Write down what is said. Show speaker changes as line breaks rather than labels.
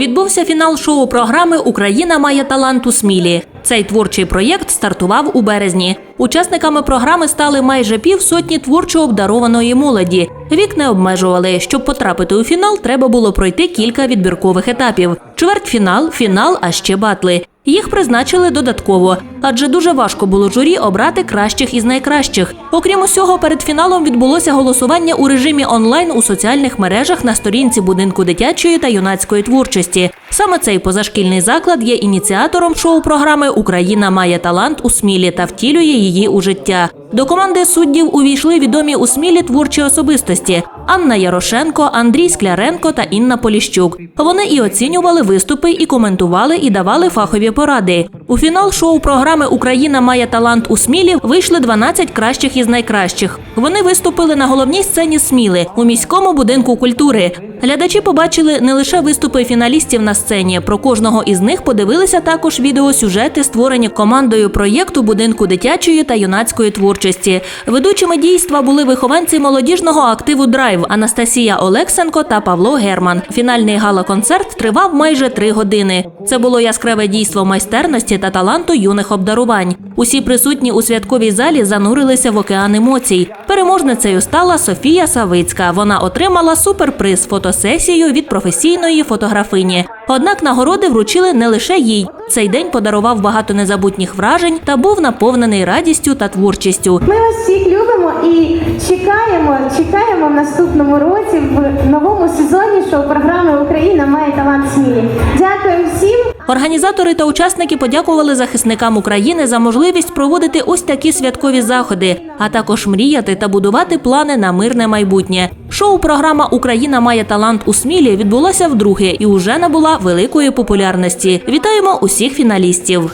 відбувся фінал шоу програми Україна має талант у Смілі. Цей творчий проєкт стартував у березні. Учасниками програми стали майже півсотні творчо обдарованої молоді. Вік не обмежували. Щоб потрапити у фінал, треба було пройти кілька відбіркових етапів: чвертьфінал, фінал, а ще батли. Їх призначили додатково, адже дуже важко було журі обрати кращих із найкращих. Окрім усього, перед фіналом відбулося голосування у режимі онлайн у соціальних мережах на сторінці будинку дитячої та юнацької творчості. Саме цей позашкільний заклад є ініціатором шоу-програми Україна має талант у Смілі та втілює її у життя. До команди суддів увійшли відомі у Смілі творчі особистості Анна Ярошенко, Андрій Скляренко та Інна Поліщук. Вони і оцінювали виступи, і коментували, і давали фахові поради. У фінал шоу програми Україна має талант у Смілі вийшли 12 кращих із найкращих. Вони виступили на головній сцені Сміли у міському будинку культури. Глядачі побачили не лише виступи фіналістів на сцені. Про кожного із них подивилися також відеосюжети, створені командою проєкту будинку дитячої та юнацької творчості. Ведучими дійства були вихованці молодіжного активу Драйв Анастасія Олексенко та Павло Герман. Фінальний гала-концерт тривав майже три години. Це було яскраве дійство майстерності та таланту юних обдарувань. Усі присутні у святковій залі занурилися в океан емоцій. Переможницею стала Софія Савицька. Вона отримала суперприз фотосесію від професійної фотографині. Однак нагороди вручили не лише їй. Цей день подарував багато незабутніх вражень та був наповнений радістю та творчістю.
Ми вас всіх любимо і чекаємо, чекаємо в наступному році в новому сезоні шоу програми Україна має талант смілі. Дякую всім.
Організатори та учасники подякували захисникам України за можливість проводити ось такі святкові заходи, а також мріяти та будувати плани на мирне майбутнє. Шоу-програма Україна має талант у Смілі відбулося вдруге і уже набула великої популярності. Вітаємо усіх фіналістів.